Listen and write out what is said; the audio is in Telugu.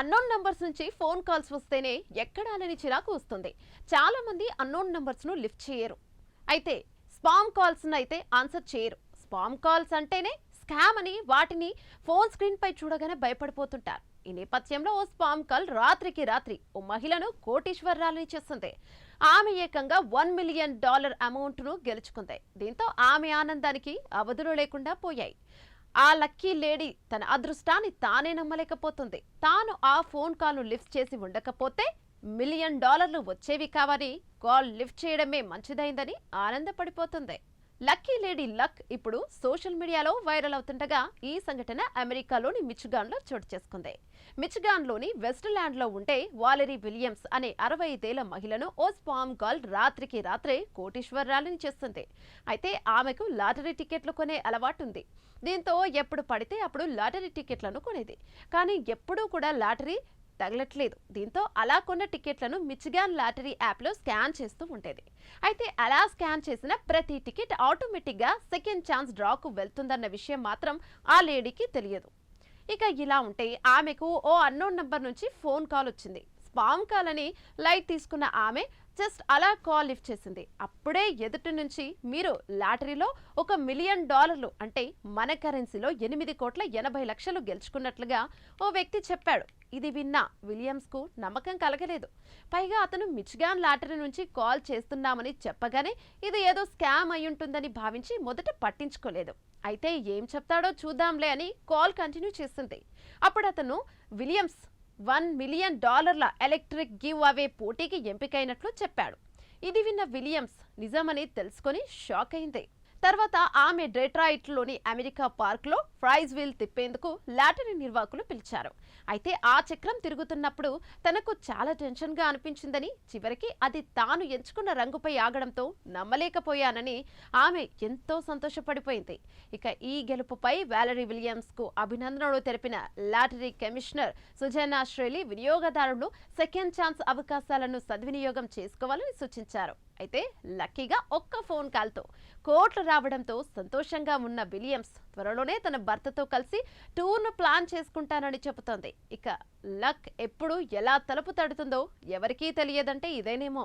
అన్నోన్ నంబర్స్ నుంచి ఫోన్ కాల్స్ వస్తేనే ఎక్కడాలని చిరాకు వస్తుంది. చాలా మంది అన్నోన్ నంబర్స్ను లిఫ్ట్ చేయరు. అయితే స్పామ్ కాల్స్ అయితే ఆన్సర్ చేయరు. స్పామ్ కాల్స్ అంటేనే స్కామ్ అని వాటిని ఫోన్ స్క్రీన్ పై చూడగానే భయపడిపోతుంటారు. ఈ నేపథ్యంలో ఓ స్పామ్ కాల్ రాత్రికి రాత్రి ఓ మహిళను కోటీశ్వరరాలని చేస్తుంది. ఆమె ఏకంగా వన్ మిలియన్ డాలర్ అమౌంట్ను గెలుచుకుంది. దీంతో ఆమె ఆనందానికి అవధులు లేకుండా పోయాయి. ఆ లక్కీ లేడీ తన అదృష్టాన్ని తానే నమ్మలేకపోతుంది. తాను ఆ ఫోన్ కాల్ను లిఫ్ట్ చేసి ఉండకపోతే మిలియన్ డాలర్లు వచ్చేవి కావని కాల్ లిఫ్ట్ చేయడమే మంచిదైందని ఆనందపడిపోతుంది. లక్కీ లేడీ లక్ ఇప్పుడు సోషల్ మీడియాలో వైరల్ అవుతుండగా ఈ సంఘటన అమెరికాలోని మిచిగాన్లో చోటు చేసుకుంది. మిచిగాన్లోని వెస్ట్ల్యాండ్లో ఉండే వాలరీ విలియమ్స్ అనే అరవై ఐదేళ్ళ మహిళను ఓ స్పామ్ గర్ల్ రాత్రికి రాత్రే కోటీశ్వరరాలని చేస్తుంది. అయితే ఆమెకు లాటరీ టికెట్లు కొనే అలవాటు ఉంది. దీంతో ఎప్పుడు పడితే అప్పుడు లాటరీ టికెట్లను కొనేది. కానీ ఎప్పుడూ కూడా లాటరీ తగలట్లేదు. దీంతో అలా కొన్న టికెట్లను మిచిగాన్ లాటరీ యాప్లో స్కాన్ చేస్తూ ఉండేది. అయితే అలా స్కాన్ చేసిన ప్రతి టికెట్ ఆటోమేటిక్గా సెకండ్ ఛాన్స్ డ్రాకు వెళ్తుందన్న విషయం మాత్రం ఆ లేడీకి తెలియదు. ఇక ఇలా ఉంటే ఆమెకు ఓ అన్నోన్ నంబర్ నుంచి ఫోన్ కాల్ వచ్చింది. స్పామ్ కాల్ అని లైట్ తీసుకున్న ఆమె జస్ట్ అలా కాల్ లిఫ్ట్ చేసింది. అప్పుడే ఎదుటి నుంచి మీరు లాటరీలో ఒక మిలియన్ డాలర్లు అంటే మన కరెన్సీలో ఎనిమిది కోట్ల ఎనభై లక్షలు గెలుచుకున్నట్లుగా ఓ వ్యక్తి చెప్పాడు. ఇది విన్న విలియమ్స్కు నమ్మకం కలగలేదు. పైగా అతను మిచిగాన్ లాటరీ నుంచి కాల్ చేస్తున్నామని చెప్పగానే ఇది ఏదో స్కామ్ అయ్యుంటుందని భావించి మొదట పట్టించుకోలేదు. అయితే ఏం చెప్తాడో చూద్దాంలే అని కాల్ కంటిన్యూ చేసింది అప్పుడు అతను విలియమ్స్ వన్ మిలియన్ డాలర్ల ఎలక్ట్రిక్ గివ్ అవే పోటీకి ఎంపికైనట్లు చెప్పాడు. ఇది విన్న విలియమ్స్ నిజమని తెలుసుకొని షాక్ అయింది. తర్వాత ఆమె డెట్రాయిట్లోని అమెరికా పార్క్లో ప్రైజ్ వీల్ తిప్పేందుకు లాటరీ నిర్వాహకులు పిలిచారు. అయితే ఆ చక్రం తిరుగుతున్నప్పుడు తనకు చాలా టెన్షన్గా అనిపించిందని చివరికి అది తాను ఎంచుకున్న రంగుపై ఆగడంతో నమ్మలేకపోయానని ఆమె ఎంతో సంతోషపడిపోయింది. ఇక ఈ గెలుపుపై వ్యాలరీ విలియమ్స్కు అభినందనలు తెలిపిన లాటరీ కమిషనర్ సుజనా శ్రేలి వినియోగదారులు సెకండ్ ఛాన్స్ అవకాశాలను సద్వినియోగం చేసుకోవాలని సూచించారు. అయితే లక్కీగా ఒక్క ఫోన్ కాల్తో కోట్లు రావడంతో సంతోషంగా ఉన్న విలియమ్స్ త్వరలోనే తన భర్తతో కలిసి టూర్ను ప్లాన్ చేసుకుంటానని చెబుతోంది. ఇక లక్ ఎప్పుడు ఎలా తలుపు తడుతుందో ఎవరికీ తెలియదంటే ఇదేనేమో.